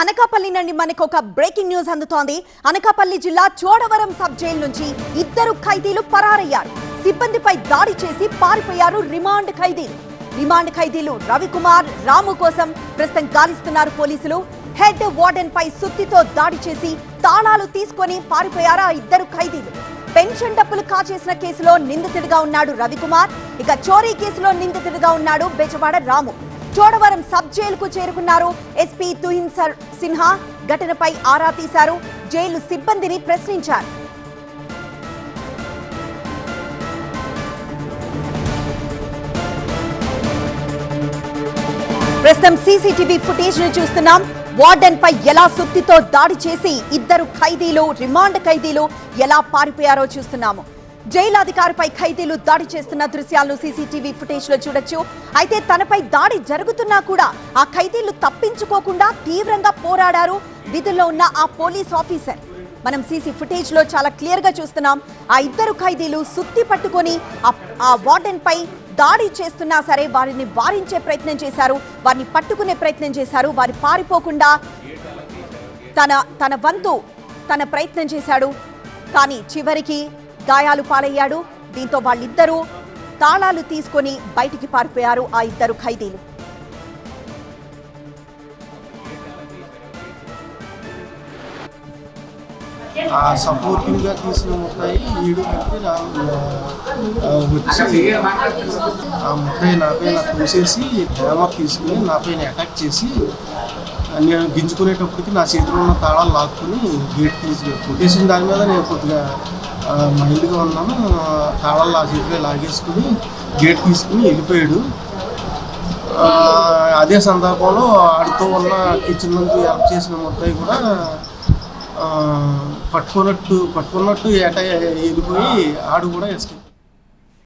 అనకాపల్లి నుండి మనకు ఒక బ్రేకింగ్ న్యూస్ అందుతోంది. అనకాపల్లి జిల్లా చోడవరం సబ్ జైలు నుంచి ఇద్దరు ఖైదీలు పరారయ్యారు. సిబ్బందిపై దాడి చేసి పారిపోయారు రిమాండ్ ఖైదీలు. రిమాండ్ ఖైదీలు రవికుమార్ రాము కోసం ప్రస్తుతం గాలిస్తున్నారు పోలీసులు. హెడ్ వార్డెన్ పై సుత్తితో దాడి చేసి తాళాలు తీసుకొని పారిపోయారు ఆ ఇద్దరు ఖైదీలు. పెన్షన్ డబ్బులు కాచేసిన కేసులో నిందితుడిగా ఉన్నాడు రవికుమార్. ఇక చోరీ కేసులో నిందితుడిగా ఉన్నాడు బెజవాడ రాము. చోడవరం సబ్ జైలుకు చేరుకున్నారు. ఎస్పీ తుహిన్ సర్ సిన్హా ఘటనపై ఆరా తీశారు. జైలు సిబ్బందిని ప్రశ్నించారు. ప్రస్తుతం సీసీటీవీ ఫుటేజ్ను చూస్తున్నాం. వార్డెన్ పై ఎలా సుత్తితో దాడి చేసి ఇద్దరు ఖైదీలు రిమాండ్ ఖైదీలు ఎలా పారిపోయారో చూస్తున్నాము. జైలాధికారిపై ఖైదీలు దాడి చేస్తున్న దృశ్యాలను సీసీటీవీ ఫుటేజ్లో చూడొచ్చు. అయితే తనపై దాడి జరుగుతున్నా కూడా ఆ ఖైదీలు తప్పించుకోకుండా తీవ్రంగా పోరాడారు విధుల్లో ఉన్న ఆ పోలీస్ ఆఫీసర్. మనం సీసీ ఫుటేజ్లో చాలా క్లియర్గా చూస్తున్నాం. ఆ ఇద్దరు ఖైదీలు సుత్తి పట్టుకొని ఆ- ఆ వార్డెన్ పై దాడి చేస్తున్నా సరే వారిని వారించే ప్రయత్నం చేశారు. వారిని పట్టుకునే ప్రయత్నం చేశారు. వారి పారిపోకుండా తన తన వంతు తన ప్రయత్నం చేశాడు. కానీ చివరికి గాయాలు పాలయ్యాడు. దీంతో వాళ్ళిద్దరూ తాళాలు తీసుకొని బయటికి పారిపోయారు ఆ ఇద్దరు ఖైదీలు. ఆ సపోర్టింగ్గా తీసిన ముద్దాయి వీడు కలిపి నా- ఆ, వచ్చి ఆ ముద్దాయి నాపై నాకు చూసేసి హ్యామర్ తీసుకుని నాపై అటాక్ చేసి నేను గింజుకునేటప్పటికి నా చేతిలో ఉన్న తాళాలు లాక్కుని గేట్ తీసి కొట్టేసిన దాని మీద నేను కొద్దిగా మైల్డ్గా ఉన్నాను. ఆ, తాళాలు ఆ చేతిలో లాగేసుకుని గేట్ తీసుకుని వెళ్ళిపోయాడు. అదే సందర్భంలో ఆడుతూ ఉన్న కిచెన్ నుంచి హెల్ప్ చేసిన ముద్దాయి కూడా పట్టుకున్నట్టు పట్టుకున్నట్టు ఏట వెళ్ళిపోయి ఆడు కూడా ఎస్కేప్